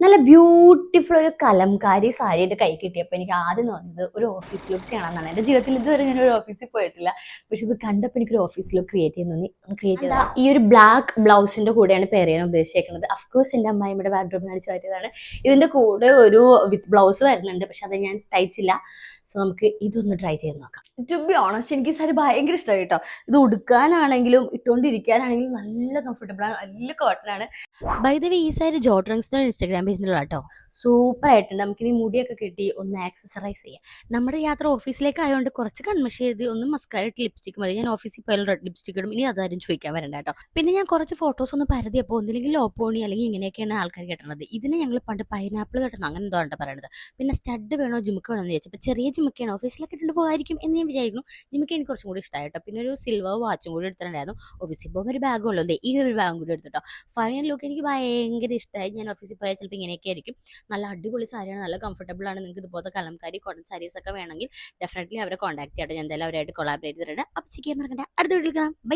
നല്ല ബ്യൂട്ടിഫുൾ ഒരു കലംകാരി സാരി എന്റെ കൈ കിട്ടിയപ്പോൾ എനിക്ക് ആദ്യം തോന്നിയത് ഒരു ഓഫീസ് ലുക്ക് ചെയ്യണമെന്നാണ്. എന്റെ ജീവിതത്തിൽ ഇതുവരെ ഞാൻ ഒരു ഓഫീസിൽ പോയിട്ടില്ല. പക്ഷെ ഇത് കണ്ടപ്പോൾ എനിക്കൊരു ഓഫീസ് ലുക്ക് ക്രിയേറ്റ് ചെയ്യുന്നു തോന്നി. ക്രിയേറ്റ് ചെയ്ത. ഈ ഒരു ബ്ലാക്ക് ബ്ലൗസിന്റെ കൂടെയാണ് ചെയ്യാൻ ഉദ്ദേശിക്കുന്നത് അഫ്കോഴ്സ് എന്റെ അമ്മായിയുടെ വാർഡ്രോബിന് അടിച്ചു പറ്റിയതാണ് ഇതിന്റെ കൂടെ ഒരു വിത്ത് ബ്ലൗസ് വരുന്നുണ്ട്. പക്ഷെ അത് ഞാൻ തയ്ച്ചില്ല. സോ നമുക്ക് ഇതൊന്ന് ട്രൈ ചെയ്ത് നോക്കാം. ടു ബി ഓണസ്റ്റ് എനിക്ക് സാരി ഭയങ്കര ഇഷ്ടമായി കേട്ടോ ഇത് ഉടുക്കാനാണെങ്കിലും ഇട്ടുകൊണ്ടിരിക്കാനാണെങ്കിലും നല്ല കംഫർട്ടബിൾ ആണ്. നല്ല കോട്ടൺ ആണ്. ബൈ ദ വേ ഈ സാരി ജോട്രങ്സിന്റെ ഇൻസ്റ്റാഗ്രാം പേജിലുള്ള കേട്ടോ സൂപ്പർ ആയിട്ടുണ്ട്. നമുക്കിനി മുടിയൊക്കെ കിട്ടി ഒന്ന് ആക്സസറൈസ് ചെയ്യാം. നമ്മുടെ യാത്ര ഓഫീസിലേക്ക് ആയതുകൊണ്ട് കുറച്ച് കൺമഷി എഴുതി ഒന്ന് മസ്കാരിട്ട് ലിപ്സ്റ്റിക് മതി. ഞാൻ ഓഫീസിൽ പോയാലും റെഡ് ലിപ്സ്റ്റിക് ഇടും. ഇനി അതാരും ചോദിക്കാൻ വരണ്ട കേട്ടോ പിന്നെ ഞാൻ കുറച്ച് ഫോട്ടോസ് ഒന്ന് പരതിയപ്പോൾ ഒന്നില്ലെങ്കിൽ ലോപ്പോണി അല്ലെങ്കിൽ ഇങ്ങനെയൊക്കെയാണ് ആൾക്കാർ കെട്ടണത്. ഇതിന് ഞങ്ങൾ പണ്ട് പൈനാപ്പിൾ കെട്ടണം. അങ്ങനെ എന്തോ പറയണത്. പറയുന്നത് പിന്നെ സ്റ്റഡ് വേണോ ജിമുക്ക് വേണോ എന്ന് ചോദിച്ചപ്പോൾ ചെറിയ ജിമുക്കാണ് ഓഫീസിലൊക്കെ ഇട്ടിട്ട് പോകായിരിക്കും എന്ന് ഞാൻ വിചാരിക്കുന്നു. ജിമ്മക്ക് എനിക്ക് കുറച്ചും കൂടി ഇഷ്ടമായി കേട്ടോ. പിന്നെ ഒരു സിൽവർ വാച്ചും കൂടി എടുത്തിട്ടുണ്ടായിരുന്നു. ഓഫീസിൽ പോകുമ്പോൾ ഒരു ബാഗും ഉള്ളൂ. ഈ ഒരു ബാഗും കൂടി എടുത്തിട്ടോ ഫൈനൽ ലുക്ക് എനിക്ക് ഭയങ്കര ഇഷ്ടമായി ഞാൻ ഓഫീസിൽ പോയാൽ ചിലപ്പോൾ ഇങ്ങനെയൊക്കെ ആയിരിക്കും. നല്ല അടിപൊളി സാരിയാണ്. നല്ല കംഫർട്ടബിൾ ആണ്. നിങ്ങൾക്ക് ഇതുപോലത്തെ കലംകാരി കോട്ടൺ സാരീസ് ഒക്കെ വേണമെങ്കിൽ ഡെഫിനറ്റ്ലി അവരെ കോൺടാക്ട് ചെയ്യട്ടോ ഞാൻ എന്തായാലും അവരായിട്ട് കൊളാബറേറ്റ് ചെയ്തിട്ടുണ്ട്. അപ്പോൾ ചിക്കാൻ മറക്കണ്ട. അടുത്ത വീട്ടിൽ കാണാം. ബൈ